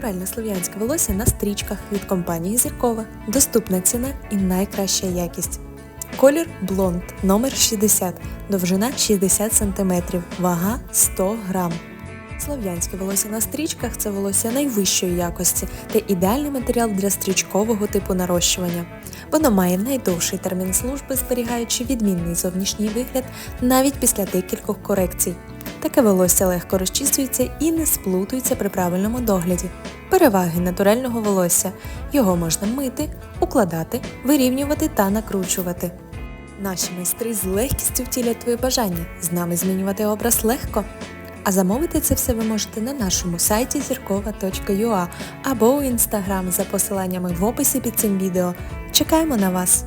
Натуральне слов'янське волосся на стрічках від компанії Зіркова. Доступна ціна і найкраща якість. Колір блонд номер 60, довжина 60 см, вага 100 грам. Слов'янське волосся на стрічках це волосся найвищої якості та ідеальний матеріал для стрічкового типу нарощування. Воно має найдовший термін служби, зберігаючи відмінний зовнішній вигляд навіть після декількох корекцій. Таке волосся легко розчісується і не сплутується при правильному догляді. Переваги натурального волосся. Його можна мити, укладати, вирівнювати та накручувати. Наші майстри з легкістю втілять твої бажання. З нами змінювати образ легко. А замовити це все ви можете на нашому сайті зіркова.ua або у інстаграм за посиланнями в описі під цим відео. Чекаємо на вас!